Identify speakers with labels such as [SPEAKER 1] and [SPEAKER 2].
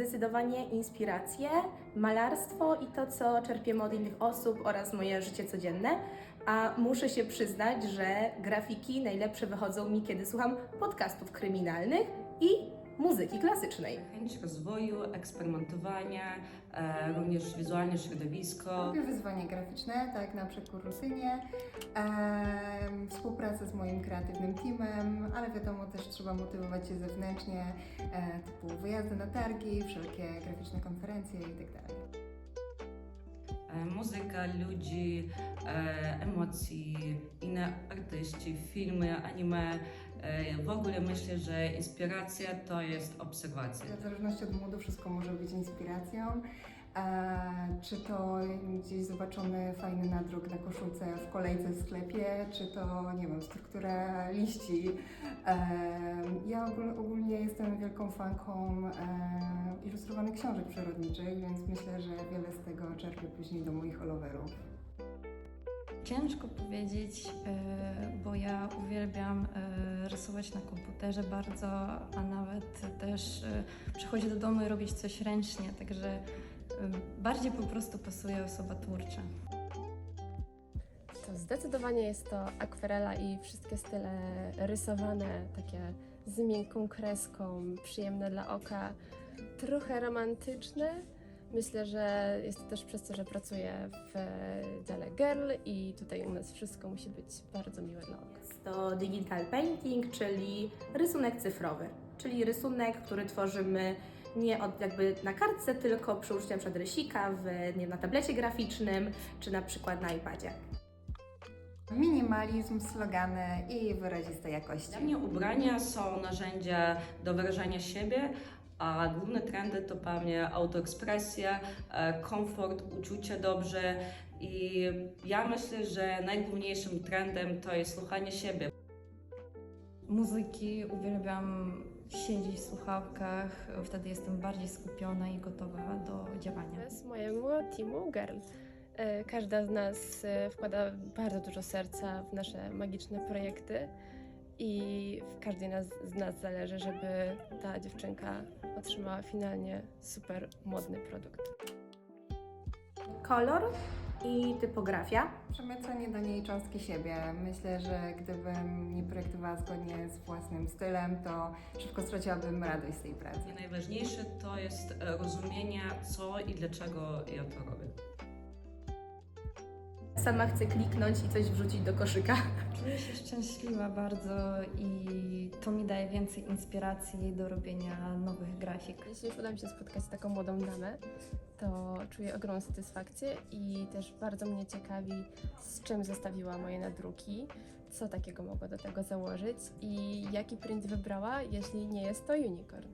[SPEAKER 1] Zdecydowanie inspiracje, malarstwo i to, co czerpiemy od innych osób oraz moje życie codzienne. A muszę się przyznać, że grafiki najlepsze wychodzą mi, kiedy słucham podcastów kryminalnych i muzyki klasycznej.
[SPEAKER 2] Chęć rozwoju, eksperymentowania, e, również wizualne środowisko.
[SPEAKER 3] Lubię wyzwanie graficzne, tak na przekór rutynie, em, współpracę z moim kreatywnym teamem, ale wiadomo też trzeba motywować się zewnętrznie, e, typu wyjazdy na targi, wszelkie graficzne konferencje itd.
[SPEAKER 2] E, muzyka, ludzi, e, emocji, inne artyści, filmy, anime. E, w ogóle myślę, że inspiracja to jest obserwacja.
[SPEAKER 3] W zależności od modu wszystko może być inspiracją. Czy to gdzieś zobaczony fajny nadruk na koszulce w kolejce w sklepie, czy to, nie wiem, struktura liści. E, ja ogól, ogólnie jestem wielką fanką e, ilustrowanych książek przyrodniczych, więc myślę, że wiele z tego czerpię później do moich holoverów.
[SPEAKER 4] Ciężko powiedzieć, e, bo ja uwielbiam rysować na komputerze bardzo, a nawet też przychodzić do domu i robić coś ręcznie, także bardziej po prostu pasuje osoba twórcza.
[SPEAKER 5] To zdecydowanie jest to akwarela i wszystkie style rysowane, takie z miękką kreską, przyjemne dla oka, trochę romantyczne. Myślę, że jest to też przez to, że pracuję w dziale Girl i tutaj u nas wszystko musi być bardzo miłe dla oka.
[SPEAKER 1] Jest to digital painting, czyli rysunek cyfrowy, czyli rysunek, który tworzymy nie od, jakby na kartce, tylko przy użyciu np. rysika w, nie, wiem, na tablecie graficznym, czy na przykład na iPadzie.
[SPEAKER 3] Minimalizm, slogany i wyraziste jakości.
[SPEAKER 2] Dla mnie ubrania są narzędzia do wyrażania siebie, a główne trendy to pewnie autoekspresja, e, komfort, uczucie dobrze i ja myślę, że najgłówniejszym trendem to jest słuchanie siebie.
[SPEAKER 4] Muzyki uwielbiam siedzieć w słuchawkach, wtedy jestem bardziej skupiona i gotowa do działania.
[SPEAKER 5] Z mojemu teamu Girl. E, Każda z nas e, wkłada bardzo dużo serca w nasze magiczne projekty i w każdej nas, z nas zależy, żeby ta dziewczynka otrzymała finalnie super modny produkt.
[SPEAKER 1] Kolor i typografia.
[SPEAKER 3] Przemycenie do niej cząstki siebie. Myślę, że gdybym nie projektowała zgodnie z własnym stylem, to szybko straciłabym radość z tej pracy.
[SPEAKER 2] I najważniejsze to jest e, rozumienie, co i dlaczego ja to robię.
[SPEAKER 1] Sama chcę kliknąć i coś wrzucić do koszyka.
[SPEAKER 4] Czuję się szczęśliwa bardzo i to mi daje więcej inspiracji do robienia nowych grafik.
[SPEAKER 5] Jeśli już uda mi się spotkać z taką młodą damę, to czuję ogromną satysfakcję i też bardzo mnie ciekawi, z czym zestawiła moje nadruki, co takiego mogła do tego założyć i jaki print wybrała, jeśli nie jest to unicorn.